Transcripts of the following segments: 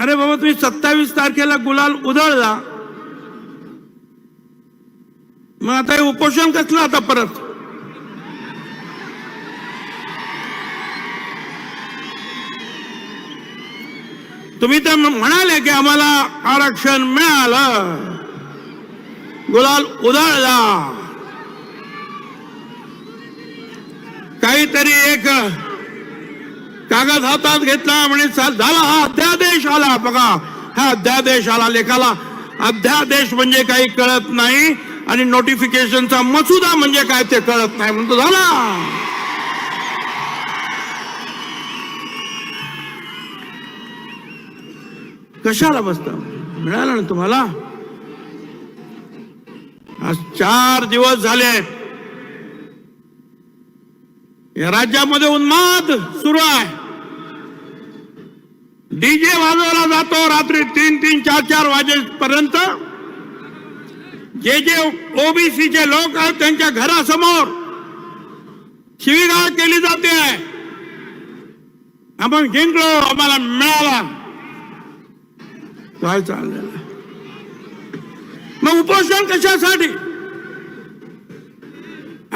अरे बाबा तुम्ही सत्तावीस तारखेला गुलाल उधळला. मग आता हे उपोषण कसलं आता परत? तुम्ही तर म्हणाले की आम्हाला आरक्षण मिळालं. गुलाल उधळला. काहीतरी एक कागद हातात घेतला म्हणे झाला हा अध्यादेश आला. बघा हा अध्यादेश आला लेखाला. अध्यादेश म्हणजे काही कळत नाही आणि नोटिफिकेशनचा मसुदा म्हणजे काय ते कळत नाही म्हणतो झाला. कशाला बसता? मिळालं ना तुम्हाला? आज चार दिवस झाले. या राज्यामध्ये उन्माद सुरू आहे. डीजे वाजवला जातो रात्री तीन तीन चार चार वाजेपर्यंत. जे जे ओबीसीचे लोक आहेत त्यांच्या घरासमोर शिवीगाळ केली जाते. आपण जिंकलो आम्हाला मिळाला. काय चाललेलं मग उपोषण कशासाठी?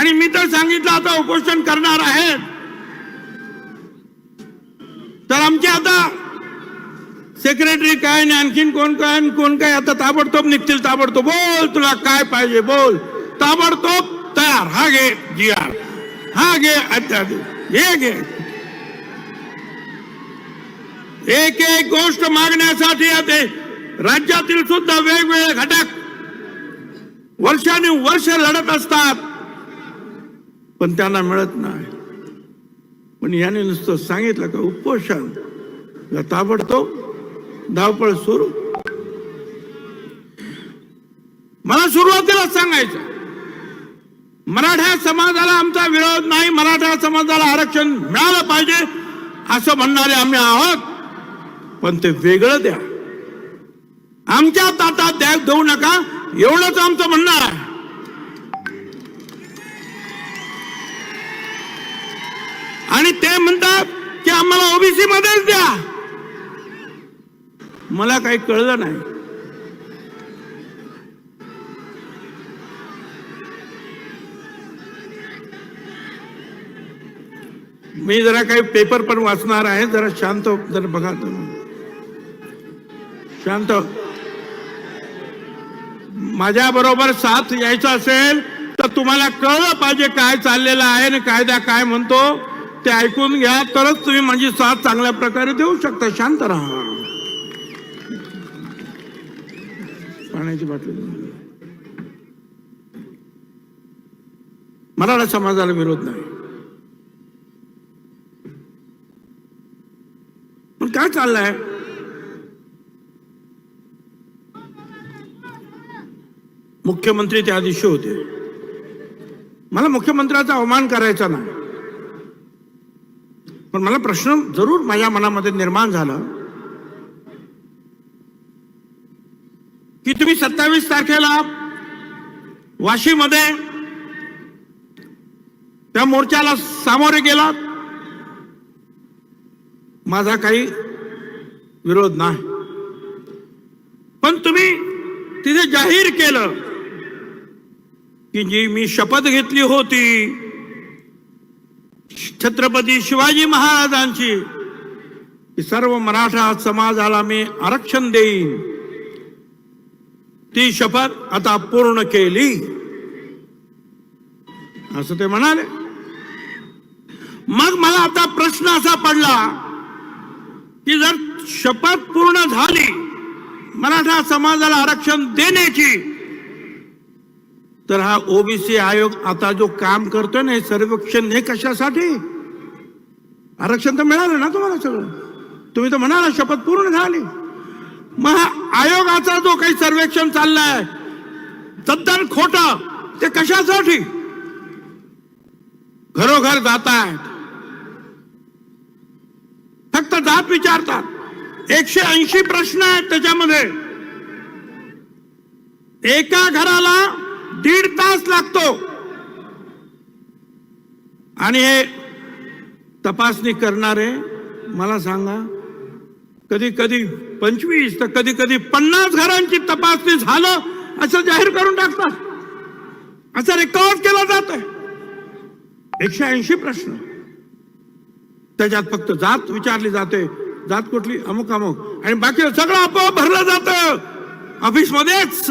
आणि मी तर सांगितलं आता उपोषण करणार आहेत. तर आमचे आता सेक्रेटरी काय आणि आणखीन कोण काय कोण काय आता ताबडतोब निघतील, ताबडतोब. बोल तुला काय पाहिजे, बोल. ताबडतोब तयार. हा घे जी आर हा घे अध्यादेश हे घे. एक एक गोष्ट मागण्यासाठी आता राज्यातील सुद्धा वेगवेगळे घटक वर्षानुवर्ष लढत असतात. पण त्यांना मिळत नाही. पण याने नुसतं सांगितलं का उपोषण का ताबडतोब धावपळ सुरू. मला सुरुवातीला सांगायचं मराठा समाजाला आमचा विरोध नाही मराठा समाजाला आरक्षण मिळालं पाहिजे असं म्हणणारे आम्ही आहोत. पण ते वेगळं द्या. आमच्या ताटात द्या देऊ नका एवढंच आमचं म्हणणं आहे. आणि ते म्हणतात की आम्हाला ओबीसी मध्येच द्या. मला काही कळलं नाही. मी जरा काही पेपर पण वाचणार आहे. जरा शांत हो. जरा बघा तुम्ही. शांत हो. माझ्या बरोबर साथ यायचा असेल तर तुम्हाला कळलं पाहिजे काय चाललेलं आहे आणि कायदा काय म्हणतो. ते ऐकून घ्या तरच तुम्ही माझी साथ चांगल्या प्रकारे देऊ शकता. शांत राहा. पाण्याची बाटली मराठा समाजाला विरोध नाही. पण काय चाललंय? मुख्यमंत्री त्या दिवशी होते. मला मुख्यमंत्र्याचा अवमान करायचा नाही. पण मला प्रश्न जरूर माझ्या मनामध्ये निर्माण झाला की तुम्ही सत्तावीस तारखेला वाशीमध्ये त्या मोर्चाला सामोरे गेलात? माझा काही विरोध नाही. पण तुम्ही तिथे जाहीर केलं की जी मी शपथ घेतली होती छत्रपती शिवाजी महाराजांची सर्व मराठा समाजाला मी आरक्षण देईन. ती शपथ आता पूर्ण केली. असं ते म्हणाले. मग मला आता प्रश्न असा पडला की जर शपथ पूर्ण झाली मराठा समाजाला आरक्षण देण्याची तर हा ओबीसी आयोग आता जो काम करतोय ना हे सर्वेक्षण हे कशासाठी? आरक्षण तर मिळालं ना तुम्हाला सगळं. तुम्ही तर म्हणाला शपथ पूर्ण झाली. मग आयोगाचा जो काही सर्वेक्षण चाललाय तद्दन खोट ते कशासाठी? घरोघर जात आहेत फक्त जात विचारतात. एकशे ऐंशी प्रश्न आहेत त्याच्यामध्ये. एका घराला दीड तास लागतो. आणि हे तपासणी करणारे मला सांगा कधी कधी पंचवीस तर कधी कधी पन्नास घरांची तपासणी झालं असं जाहीर करून टाकतात. असं रेकॉर्ड केला जात आहे एकशे ऐंशी प्रश्न. त्याच्यात फक्त जात विचारली जाते. जात कुठली? अमुक अमुक आणि बाकी सगळं आपोआप भरलं जातं. ऑफिसमध्येच